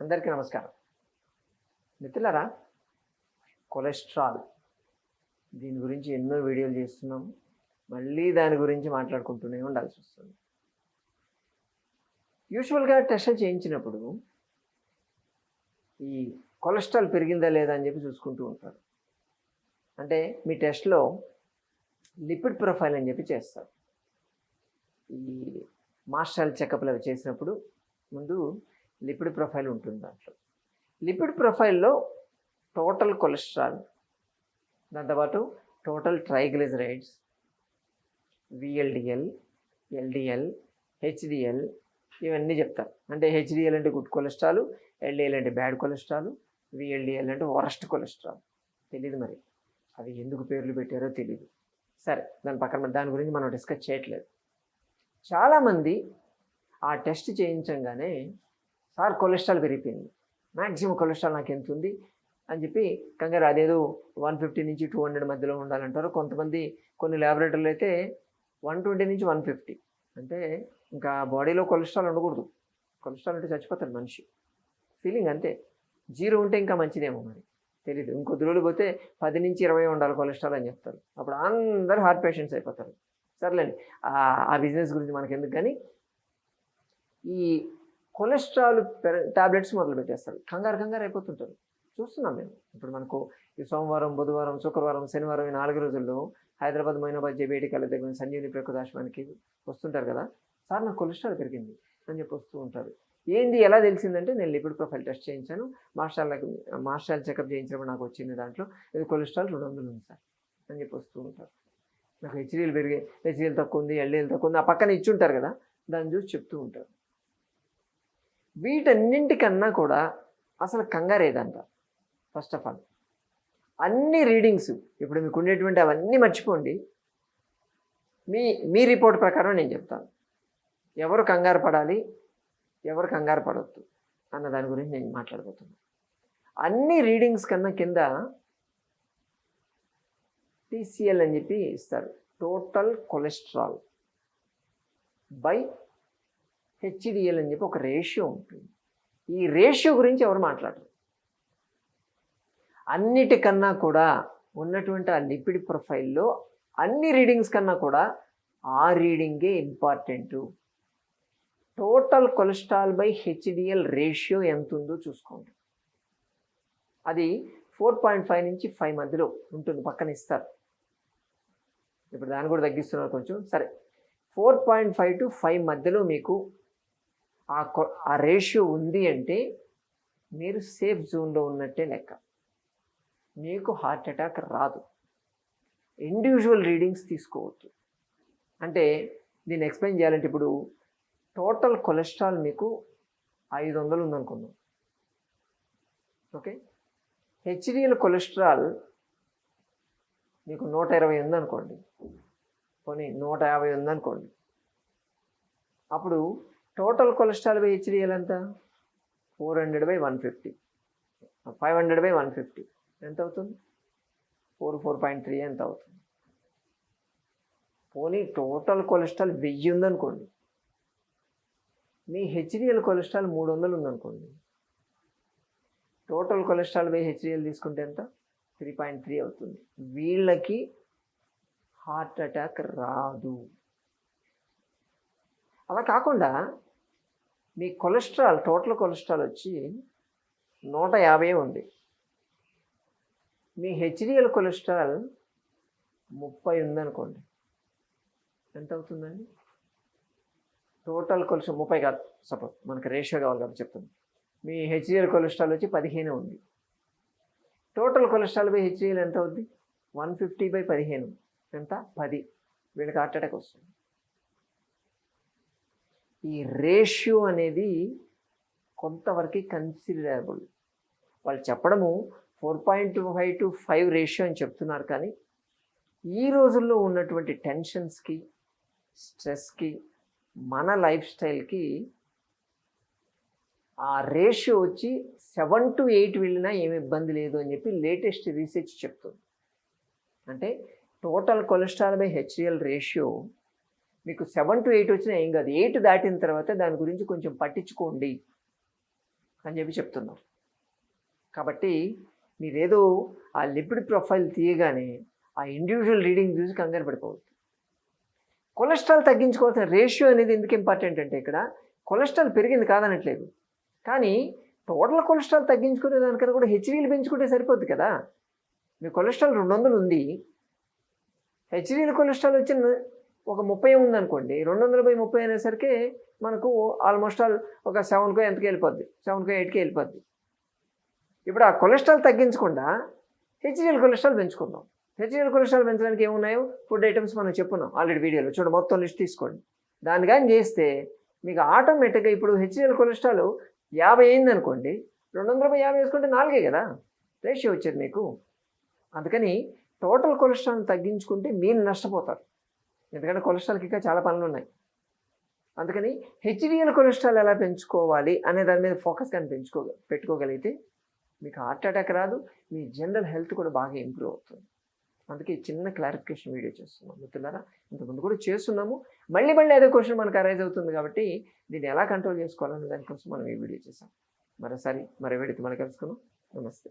అందరికీ నమస్కారం. మిత్రులారా కొలెస్ట్రాల్ దీని గురించి ఎన్నో వీడియోలు చేస్తున్నాం. మళ్ళీ దాని గురించి మాట్లాడుకుంటూనే ఉండాల్సి వస్తుంది. యూజువల్గా టెస్టులు చేయించినప్పుడు ఈ కొలెస్ట్రాల్ పెరిగిందా లేదా అని చెప్పి చూసుకుంటూ ఉంటారు. అంటే మీ టెస్ట్లో లిపిడ్ ప్రొఫైల్ అని చెప్పి చేస్తారు. ఈ మాస్టల్ చెకప్లు అవి చేసినప్పుడు ముందు లిపిడ్ ప్రొఫైల్ ఉంటుంది దాంట్లో. లిపిడ్ ప్రొఫైల్లో టోటల్ కొలెస్ట్రాల్ దాంతోపాటు total triglycerides VLDL LDL HDL ఇవన్నీ చెప్తారు. అంటే హెచ్డిఎల్ అంటే గుడ్ కొలెస్ట్రాల్ ఎల్డిఎల్ అంటే బ్యాడ్ కొలెస్ట్రాల్ విఎల్డిఎల్ అంటే వరస్ట్ కొలెస్ట్రాల్. తెలియదు మరి. అవి ఎందుకు పేర్లు పెట్టారో తెలియదు సరే దాని పక్కన దాని గురించి మనం డిస్కస్ చేయట్లేదు. చాలామంది ఆ టెస్ట్ చేయించంగానే సార్ కొలెస్ట్రాల్ పెరిగిపోయింది. మ్యాక్సిమం కొలెస్ట్రాల్ నాకు ఎంత ఉంది? అని చెప్పి కంగారు అదేదో వన్ ఫిఫ్టీ నుంచి టూ హండ్రెడ్ మధ్యలో ఉండాలంటారు. కొంతమంది కొన్ని ల్యాబొరేటరీలు అయితే వన్ ట్వంటీ నుంచి వన్ ఫిఫ్టీ. అంటే ఇంకా బాడీలో కొలెస్ట్రాల్ ఉండకూడదు. కొలెస్ట్రాల్ ఉంటే చచ్చిపోతాడు మనిషి. ఫీలింగ్ అంతే. జీరో ఉంటే ఇంకా మంచిదేమో మరి. తెలియదు ఇంకొద్ది రోజులు పోతే పది నుంచి ఇరవై ఉండాలి కొలెస్ట్రాల్ అని చెప్తారు. అప్పుడు అందరూ హార్ట్ పేషెంట్స్ అయిపోతారు. సర్లేండి. ఆ- బిజినెస్ గురించి మనకెందుకు కానీ ఈ కొలెస్ట్రాల్ టాబ్లెట్స్ మొదలు పెట్టేస్తారు. కంగారు కంగారు అయిపోతుంటారు. చూస్తున్నాం మేము. ఇప్పుడు మనకు ఈ సోమవారం బుధవారం శుక్రవారం శనివారం ఈ నాలుగు రోజుల్లో హైదరాబాద్ మైనాబాద్ జేబీటి దగ్గర సంజీవని ప్రకృతాశ్వానికి వస్తుంటారు కదా? సార్ నాకు కొలెస్ట్రాల్ పెరిగింది అని చెప్పి వస్తూ ఉంటారు. ఏంది ఎలా తెలిసిందంటే నేను లిపిడ్ ప్రొఫైల్ టెస్ట్ చేయించాను. మాస్టర్లకు మాస్టర్ చెకప్ చేయించినప్పుడు నాకు వచ్చింది దాంట్లో ఇది కొలెస్ట్రాల్ రెండు వందలు ఉంది సార్ అని చెప్పి వస్తూ ఉంటారు. నాకు హెచ్డీలు పెరిగాయి. హెచ్డీలు తక్కువ ఉంది ఎల్డీలు తక్కువ ఉంది. ఆ పక్కన ఇచ్చి ఉంటారు కదా? దాన్ని చూసి చెప్తూ ఉంటారు. వీటన్నింటికన్నా కూడా అసలు కంగారేదంట ఫస్ట్ ఆఫ్ ఆల్ అన్ని రీడింగ్స్ ఇప్పుడు మీకు ఉండేటువంటి అవన్నీ మర్చిపోండి. మీ మీ రిపోర్ట్ ప్రకారం నేను చెప్తాను. ఎవరు కంగారు పడాలి ఎవరు కంగారు పడవద్దు అన్న దాని గురించి నేను మాట్లాడబోతున్నాను అన్ని రీడింగ్స్ కన్నా కింద టీసీఎల్ అని చెప్పి ఇస్తారు. టోటల్ కొలెస్ట్రాల్ బై హెచ్డిఎల్ అని చెప్పి ఒక రేషియో ఉంటుంది. ఈ రేషియో గురించి ఎవరు మాట్లాడరు. అన్నిటికన్నా కూడా ఉన్నటువంటి ఆ లిపిడ్ ప్రొఫైల్లో అన్ని రీడింగ్స్ కన్నా కూడా ఆ రీడింగే important. Total cholesterol by HDL ratio ఎంత ఉందో చూసుకోండి. అది ఫోర్ పాయింట్ ఫైవ్ నుంచి ఫైవ్ మధ్యలో ఉంటుంది పక్కన ఇస్తారు. ఇప్పుడు దాన్ని కూడా తగ్గిస్తున్నారు కొంచెం. సరే four point five to five మధ్యలో మీకు ఆ కొ- ఆ రేషియో ఉంది అంటే మీరు సేఫ్ జోన్లో ఉన్నట్టే లెక్క. మీకు హార్ట్ అటాక్ రాదు. ఇండివిజువల్ రీడింగ్స్ తీసుకోవద్దు. అంటే దీన్ని ఎక్స్ప్లెయిన్ చేయాలంటే ఇప్పుడు టోటల్ కొలెస్ట్రాల్ మీకు ఐదు వందలు ఉందనుకుందాం. ఓకే? హెచ్డిఎల్ కొలెస్ట్రాల్ మీకు నూట ఇరవై ఉందనుకోండి. పోనీ నూట యాభై ఉందనుకోండి. అప్పుడు టోటల్ కొలెస్ట్రాల్ బై హెచ్డిఎల్ ఎంత four hundred by one fifty. Five hundred by one fifty. ఎంత అవుతుంది? ఫోర్ ఫోర్ పాయింట్ త్రీ ఎంత అవుతుంది? పోనీ టోటల్ కొలెస్ట్రాల్ వెయ్యి ఉందనుకోండి. మీ హెచ్డిఎల్ కొలెస్ట్రాల్ మూడు వందలు ఉందనుకోండి. టోటల్ కొలెస్ట్రాల్ బై హెచ్డిఎల్ తీసుకుంటే ఎంత? త్రీ పాయింట్ త్రీ అవుతుంది. వీళ్ళకి హార్ట్ అటాక్ రాదు. అలా కాకుండా మీ కొలెస్ట్రాల్ టోటల్ కొలెస్ట్రాల్ వచ్చి నూట యాభై ఉంది. మీ హెచ్డిఎల్ కొలెస్ట్రాల్ ముప్పై ఉందనుకోండి ఎంత అవుతుందండి? టోటల్ కొలెస్ట్రాల్ ముప్పై కాదు సపోజ్ మనకు రేషియో కావాలి కాబట్టి చెప్తుంది మీ హెచ్డిఎల్ కొలెస్ట్రాల్ వచ్చి పదిహేను ఉంది. టోటల్ కొలెస్ట్రాల్ బై హెచ్డిఎల్ ఎంత అవుద్ది? వన్ ఫిఫ్టీ బై పదిహేను. ఎంత? పది. వీళ్ళకి హార్ట్ అటాక్ వస్తుంది. ఈ రేషియో అనేది కొంతవరకు కన్సిడరబుల్. వాళ్ళు చెప్పడము four point five to five ratio అని చెప్తున్నారు కానీ ఈ రోజుల్లో ఉన్నటువంటి టెన్షన్స్కి స్ట్రెస్కి మన లైఫ్ స్టైల్కి ఆ రేషియో వచ్చి సెవెన్ టు ఎయిట్ వెళ్ళినా ఏమి ఇబ్బంది లేదు అని చెప్పి లేటెస్ట్ రీసెర్చ్ చెప్తుంది. అంటే total cholesterol by HDL ratio మీకు సెవెన్ టు ఎయిట్ వచ్చినా ఏం కాదు. ఎయిట్ దాటిన తర్వాత దాని గురించి కొంచెం పట్టించుకోండి అని చెప్పి చెప్తున్నాం. కాబట్టి మీరేదో ఆ లిపిడ్ ప్రొఫైల్ తీయగానే ఆ ఇండివిజువల్ రీడింగ్ చూసి కంగారు పడిపోవద్దు. కొలెస్ట్రాల్ తగ్గించుకోవాల్సిన రేషియో అనేది ఎందుకు ఇంపార్టెంట్ అంటే ఇక్కడ కొలెస్ట్రాల్ పెరిగింది కాదనట్లేదు. కానీ టోటల్ కొలెస్ట్రాల్ తగ్గించుకునే దానికన్నా కూడా హెచ్డీలు పెంచుకుంటే సరిపోద్ది కదా. మీ కొలెస్ట్రాల్ రెండు వందలు ఉంది. హెచ్డీల కొలెస్ట్రాల్ వచ్చిన ఒక ముప్పై ఉందనుకోండి రెండు వందల బై ముప్పై అనేసరికి మనకు ఆల్మోస్ట్ ఆల్ ఒక సెవెన్కో ఎంతకి వెళ్ళిపోద్ది? సెవెన్కో ఎయిట్కి వెళ్ళిపోద్ది. ఇప్పుడు ఆ కొలెస్ట్రాల్ తగ్గించకుండా హెచ్డిఎల్ కొలెస్ట్రాల్ పెంచుకుందాం. హెచ్డిఎల్ కొలెస్ట్రాల్ పెంచడానికి ఏమున్నాయో? ఫుడ్ ఐటమ్స్ మనం చెప్పున్నాం ఆల్రెడీ వీడియోలో. చూడండి మొత్తం లిస్ట్ తీసుకోండి. దాన్ని కానీ చేస్తే మీకు ఆటోమేటిక్గా ఇప్పుడు హెచ్డిఎల్ కొలెస్ట్రాల్ యాభై అయింది అనుకోండి రెండు వందల యాభై వేసుకుంటే నాలుగే కదా? రేషియో వచ్చేది మీకు. అందుకని టోటల్ కొలెస్ట్రాల్ తగ్గించుకుంటే మీరు నష్టపోతారు. ఎందుకంటే కొలెస్ట్రాల్కి ఇంకా చాలా పనులు ఉన్నాయి. అందుకని హెచ్డిఎల్ కొలెస్ట్రాల్ ఎలా పెంచుకోవాలి అనే దాని మీద ఫోకస్ కానీ పెంచుకో పెట్టుకోగలిగితే మీకు హార్ట్ అటాక్ రాదు మీ జనరల్ హెల్త్ కూడా బాగా ఇంప్రూవ్ అవుతుంది. అందుకే చిన్న క్లారిఫికేషన్ వీడియో చేస్తున్నాం. మిత్రులారా ఇంతకుముందు కూడా చేస్తున్నాము. మళ్ళీ మళ్ళీ అదే క్వశ్చన్ మనకు అరైజ్ అవుతుంది కాబట్టి దీన్ని ఎలా కంట్రోల్ చేసుకోవాలనే దానికోసం మనం ఈ వీడియో చేసాం మరోసారి మరో వేడితే మనం కలుసుకున్నాం నమస్తే.